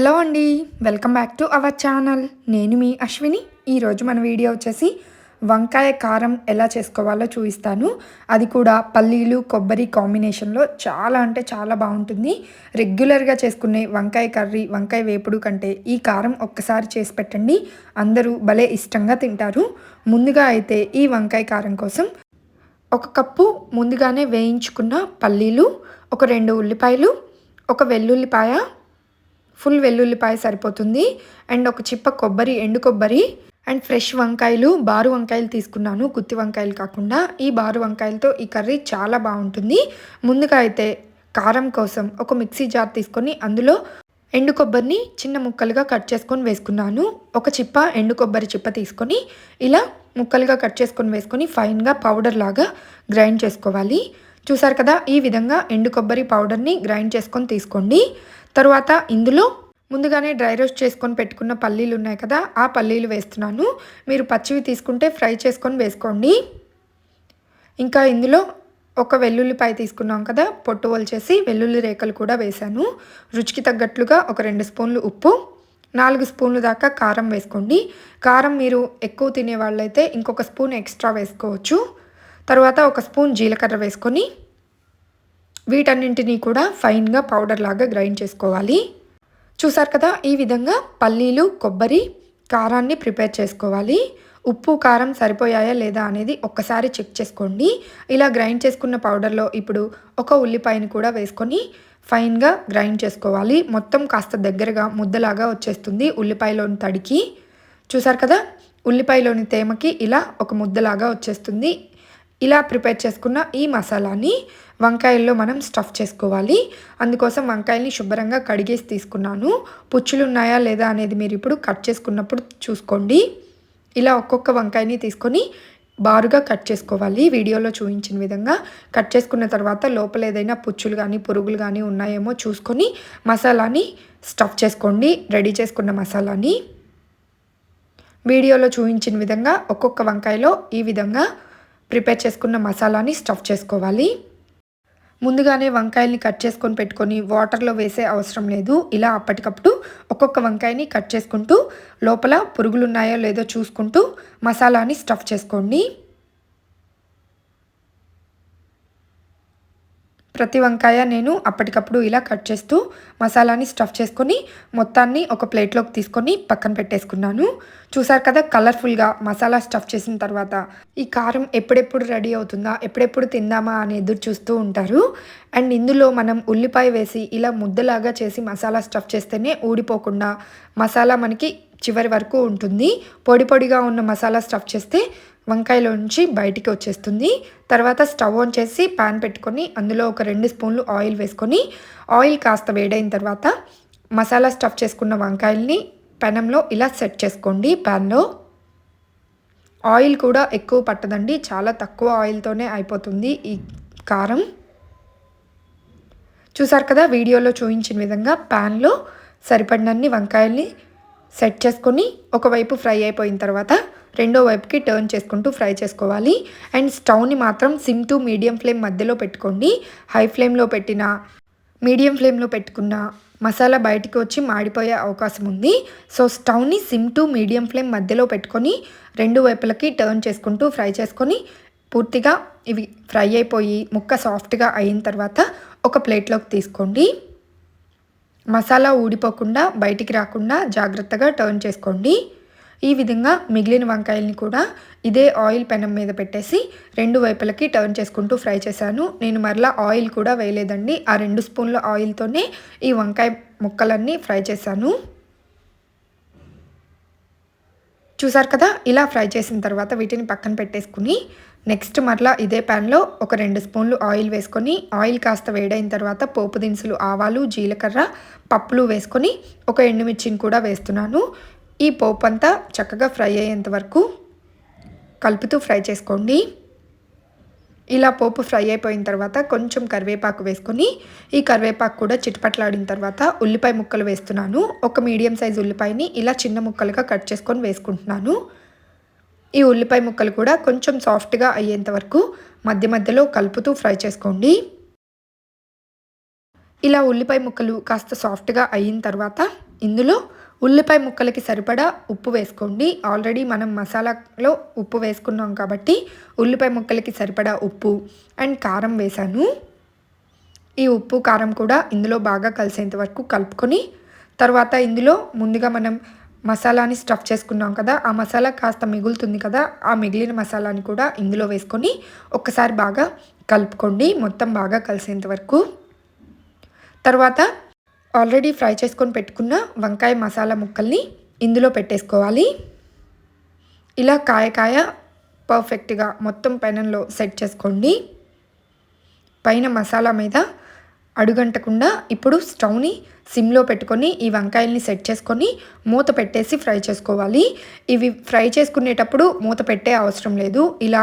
Hello అండి welcome back to our channel. నేను మీ అశ్విని. ఈరోజు మన వీడియో వచ్చేసి వంకాయ కారం ఎలా చేసుకోవాలో చూపిస్తాను. అది కూడా పల్లీలు కొబ్బరి కాంబినేషన్లో చాలా అంటే చాలా బాగుంటుంది. రెగ్యులర్గా చేసుకునే వంకాయ కర్రీ వంకాయ వేపుడు కంటే ఈ కారం ఒక్కసారి చేసి పెట్టండి. అందరూ భలే ఇష్టంగా తింటారు. ముందుగా అయితే ఈ వంకాయ కారం కోసం ఒక కప్పు ముందుగానే వేయించుకున్న పల్లీలు ఒక రెండు ఉల్లిపాయలు ఒక వెల్లుల్లిపాయ ఫుల్ వెల్లుల్లిపాయ సరిపోతుంది. అండ్ ఒక చిప్ప కొబ్బరి ఎండు కొబ్బరి అండ్ ఫ్రెష్ వంకాయలు బారు వంకాయలు తీసుకున్నాను. గుత్తి వంకాయలు కాకుండా ఈ బారు వంకాయలతో ఈ కర్రీ చాలా బాగుంటుంది. ముందుగా అయితే కారం కోసం ఒక మిక్సీ జార్ తీసుకొని అందులో ఎండు కొబ్బరిని చిన్న ముక్కలుగా కట్ చేసుకొని వేసుకున్నాను. ఒక చిప్ప ఎండు కొబ్బరి చిప్ప తీసుకొని ఇలా ముక్కలుగా కట్ చేసుకొని వేసుకొని ఫైన్గా పౌడర్ లాగా గ్రైండ్ చేసుకోవాలి. చూసారు కదా ఈ విధంగా ఎండు కొబ్బరి పౌడర్ని గ్రైండ్ చేసుకొని తీసుకోండి. తరువాత ఇందులో ముందుగానే డ్రై రోస్ట్ చేసుకొని పెట్టుకున్న పల్లీలు ఉన్నాయి కదా ఆ పల్లీలు వేస్తున్నాను. మీరు పచ్చివి తీసుకుంటే ఫ్రై చేసుకొని వేసుకోండి. ఇంకా ఇందులో ఒక వెల్లుల్లిపాయ తీసుకున్నాం కదా పొట్టు వల్చేసి వెల్లుల్లి రేఖలు కూడా వేశాను. రుచికి తగ్గట్లుగా ఒక రెండు స్పూన్లు ఉప్పు నాలుగు స్పూన్లు దాకా కారం వేసుకోండి. కారం మీరు ఎక్కువ తినే వాళ్ళైతే ఇంకొక స్పూన్ ఎక్స్ట్రా వేసుకోవచ్చు. తర్వాత ఒక స్పూన్ జీలకర్ర వేసుకొని వీటన్నింటినీ కూడా ఫైన్గా పౌడర్ లాగా గ్రైండ్ చేసుకోవాలి. చూసారు కదా ఈ విధంగా పల్లీలు కొబ్బరి కారాన్ని ప్రిపేర్ చేసుకోవాలి. ఉప్పు కారం సరిపోయాయా లేదా అనేది ఒక్కసారి చెక్ చేసుకోండి. ఇలా గ్రైండ్ చేసుకున్న పౌడర్లో ఇప్పుడు ఒక ఉల్లిపాయని కూడా వేసుకొని ఫైన్గా గ్రైండ్ చేసుకోవాలి. మొత్తం కాస్త దగ్గరగా ముద్దలాగా వచ్చేస్తుంది ఉల్లిపాయలోని తడికి. చూసారు కదా ఉల్లిపాయలోని తేమకి ఇలా ఒక ముద్దలాగా వచ్చేస్తుంది. ఇలా ప్రిపేర్ చేసుకున్న ఈ మసాలాని వంకాయల్లో మనం స్టఫ్ చేసుకోవాలి. అందుకోసం వంకాయల్ని శుభ్రంగా కడిగేసి తీసుకున్నాను. పుచ్చులు ఉన్నాయా లేదా అనేది మీరు ఇప్పుడు కట్ చేసుకున్నప్పుడు చూసుకోండి. ఇలా ఒక్కొక్క వంకాయని తీసుకొని బారుగా కట్ చేసుకోవాలి. వీడియోలో చూపించిన విధంగా కట్ చేసుకున్న తర్వాత లోపల ఏదైనా పుచ్చులు కానీ పురుగులు కానీ ఉన్నాయేమో చూసుకొని మసాలాని స్టఫ్ చేసుకోండి. రెడీ చేసుకున్న మసాలాని. వీడియోలో చూపించిన విధంగా ఒక్కొక్క వంకాయలో ఈ విధంగా ప్రిపేర్ చేసుకున్న మసాలాని స్టఫ్ చేసుకోవాలి. ముందుగానే వంకాయల్ని కట్ చేసుకొని పెట్టుకొని వాటర్లో వేసే అవసరం లేదు. ఇలా అప్పటికప్పుడు ఒక్కొక్క వంకాయని కట్ చేసుకుంటూ లోపల పురుగులు ఉన్నాయో లేదో చూసుకుంటూ మసాలాని స్టఫ్ చేసుకోండి. ప్రతి వంకాయ నేను అప్పటికప్పుడు ఇలా కట్ చేస్తూ మసాలాని స్టఫ్ చేసుకొని మొత్తాన్ని ఒక ప్లేట్లోకి తీసుకొని పక్కన పెట్టేసుకున్నాను. చూసారు కదా కలర్ఫుల్గా మసాలా స్టఫ్ చేసిన తర్వాత ఈ కారం ఎప్పుడెప్పుడు రెడీ అవుతుందా ఎప్పుడెప్పుడు తిందామా అని ఎదురు చూస్తూ ఉంటారు. అండ్ ఇందులో మనం ఉల్లిపాయ వేసి ఇలా ముద్దలాగా చేసి మసాలా స్టఫ్ చేస్తేనే ఊడిపోకుండా మసాలా మనకి చివరి వరకు ఉంటుంది. పొడి పొడిగా ఉన్న మసాలా స్టఫ్ చేస్తే వంకాయలోంచి బయటికి వచ్చేస్తుంది. తర్వాత స్టవ్ ఆన్ చేసి పాన్ పెట్టుకొని అందులో ఒక రెండు స్పూన్లు ఆయిల్ వేసుకొని ఆయిల్ కాస్త వేడైన తర్వాత మసాలా స్టఫ్ చేసుకున్న వంకాయల్ని పెనంలో ఇలా సెట్ చేసుకోండి ప్యాన్లో. ఆయిల్ కూడా ఎక్కువ పట్టదండి. చాలా తక్కువ ఆయిల్తోనే అయిపోతుంది ఈ కారం. చూసారు కదా వీడియోలో చూపించిన విధంగా ప్యాన్లో సరిపడినన్ని వంకాయల్ని సెట్ చేసుకొని ఒకవైపు ఫ్రై అయిపోయిన తర్వాత రెండో వైపుకి టర్న్ చేసుకుంటూ ఫ్రై చేసుకోవాలి. అండ్ స్టవ్ని మాత్రం సిమ్ టు మీడియం ఫ్లేమ్ మధ్యలో పెట్టుకోండి. హై ఫ్లేమ్లో పెట్టిన మీడియం ఫ్లేమ్లో పెట్టుకున్న మసాలా బయటికి వచ్చి మాడిపోయే అవకాశం ఉంది. సో స్టవ్ని సిమ్ టు మీడియం ఫ్లేమ్ మధ్యలో పెట్టుకొని రెండు వైపులకి టర్న్ చేసుకుంటూ ఫ్రై చేసుకొని పూర్తిగా ఇవి ఫ్రై అయిపోయి ముక్క సాఫ్ట్గా అయిన తర్వాత ఒక ప్లేట్లోకి తీసుకోండి. మసాలా ఊడిపోకుండా బయటికి రాకుండా జాగ్రత్తగా టర్న్ చేసుకోండి. ఈ విధంగా మిగిలిన వంకాయల్ని కూడా ఇదే ఆయిల్ పెనం మీద పెట్టేసి రెండు వైపులకి టర్న్ చేసుకుంటూ ఫ్రై చేశాను. నేను మరలా ఆయిల్ కూడా వేయలేదండి. ఆ రెండు స్పూన్ల ఆయిల్తోనే ఈ వంకాయ ముక్కలన్నీ ఫ్రై చేశాను. చూసారు కదా? ఇలా ఫ్రై చేసిన తర్వాత వీటిని పక్కన పెట్టేసుకుని నెక్స్ట్ మరలా ఇదే ప్యాన్లో ఒక రెండు స్పూన్లు ఆయిల్ వేసుకొని ఆయిల్ కాస్త వేడైన తర్వాత పోపు దినుసులు ఆవాలు జీలకర్ర పప్పులు వేసుకొని ఒక ఎండుమిర్చిని కూడా వేస్తున్నాను. ఈ పోపు అంతా చక్కగా ఫ్రై అయ్యేంత వరకు కలుపుతూ ఫ్రై చేసుకోండి. ఇలా పోపు ఫ్రై అయిపోయిన తర్వాత కొంచెం కరివేపాకు వేసుకొని ఈ కరివేపాకు కూడా చిటపట్లాడిన తర్వాత ఉల్లిపాయ ముక్కలు వేస్తున్నాను. ఒక మీడియం సైజ్ ఉల్లిపాయని ఇలా చిన్న ముక్కలుగా కట్ చేసుకొని వేసుకుంటున్నాను. ఈ ఉల్లిపాయ ముక్కలు కూడా కొంచెం సాఫ్ట్గా అయ్యేంత వరకు మధ్య మధ్యలో కలుపుతూ ఫ్రై చేసుకోండి. ఇలా ఉల్లిపాయ ముక్కలు కాస్త సాఫ్ట్గా అయిన తర్వాత ఇందులో ఉల్లిపాయ ముక్కలకి సరిపడా ఉప్పు వేసుకోండి. ఆల్రెడీ మనం మసాలాలో ఉప్పు వేసుకున్నాం కాబట్టి ఉల్లిపాయ ముక్కలకి సరిపడా ఉప్పు అండ్ కారం వేసాను ఈ ఉప్పు కారం కూడా ఇందులో బాగా కలిసేంత వరకు కలుపుకొని తర్వాత ఇందులో ముందుగా మనం మసాలాని స్టఫ్ చేసుకున్నాం కదా ఆ మసాలా కాస్త మిగులుతుంది కదా ఆ మిగిలిన మసాలాని కూడా ఇందులో వేసుకొని ఒక్కసారి బాగా కలుపుకోండి. మొత్తం బాగా కలిసేంత వరకు. తర్వాత ఆల్రెడీ ఫ్రై చేసుకొని పెట్టుకున్న వంకాయ మసాలా ముక్కల్ని ఇందులో పెట్టేసుకోవాలి. ఇలా కాయ కాయ పర్ఫెక్ట్గా మొత్తం పెనంలో సెట్ చేసుకోండి. పైన మసాలా మీద అడుగంటకుండా ఇప్పుడు స్టవ్ని సిమ్లో పెట్టుకొని ఈ వంకాయల్ని సెట్ చేసుకొని మూత పెట్టేసి ఫ్రై చేసుకోవాలి. ఇవి ఫ్రై చేసుకునేటప్పుడు మూత పెట్టే అవసరం లేదు. ఇలా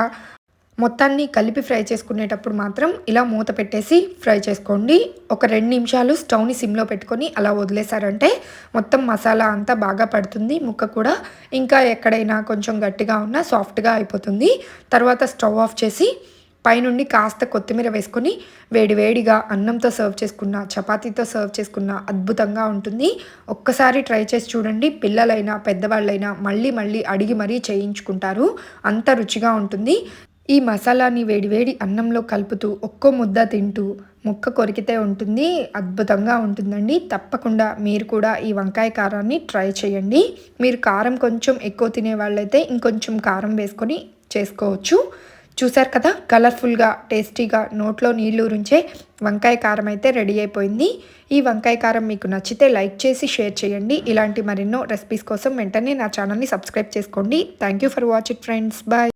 మొత్తాన్ని కలిపి ఫ్రై చేసుకునేటప్పుడు మాత్రం ఇలా మూత పెట్టేసి ఫ్రై చేసుకోండి. ఒక రెండు నిమిషాలు స్టవ్ని సిమ్లో పెట్టుకొని అలా వదిలేశారంటే మొత్తం మసాలా అంతా బాగా పడుతుంది ముక్క కూడా. ఇంకా ఎక్కడైనా కొంచెం గట్టిగా ఉన్నా సాఫ్ట్గా అయిపోతుంది. తర్వాత స్టవ్ ఆఫ్ చేసి పైనుండి కాస్త కొత్తిమీర వేసుకొని వేడివేడిగా అన్నంతో సర్వ్ చేసుకున్న చపాతీతో సర్వ్ చేసుకున్న అద్భుతంగా ఉంటుంది. ఒక్కసారి ట్రై చేసి చూడండి. పిల్లలైనా పెద్దవాళ్ళైనా మళ్ళీ మళ్ళీ అడిగి మరీ చేయించుకుంటారు. అంత రుచిగా ఉంటుంది. ఈ మసాలాని వేడివేడి అన్నంలో కలుపుతూ ఒక్కో ముద్ద తింటూ ముక్క కొరికితే ఉంటుంది అద్భుతంగా ఉంటుందండి. తప్పకుండా మీరు కూడా ఈ వంకాయ కారాన్ని ట్రై చేయండి. మీరు కారం కొంచెం ఎక్కువ తినే వాళ్ళైతే ఇంకొంచెం కారం వేసుకొని చేసుకోవచ్చు. చూసారు కదా కలర్ఫుల్గా టేస్టీగా నోట్లో నీళ్ళు రుంచే వంకాయ కారం అయితే రెడీ అయిపోయింది. ఈ వంకాయ కారం మీకు నచ్చితే లైక్ చేసి షేర్ చేయండి. ఇలాంటి మరెన్నో రెసిపీస్ కోసం వెంటనే నా ఛానల్ని సబ్స్క్రైబ్ చేసుకోండి. Thank you for watch it friends. Bye.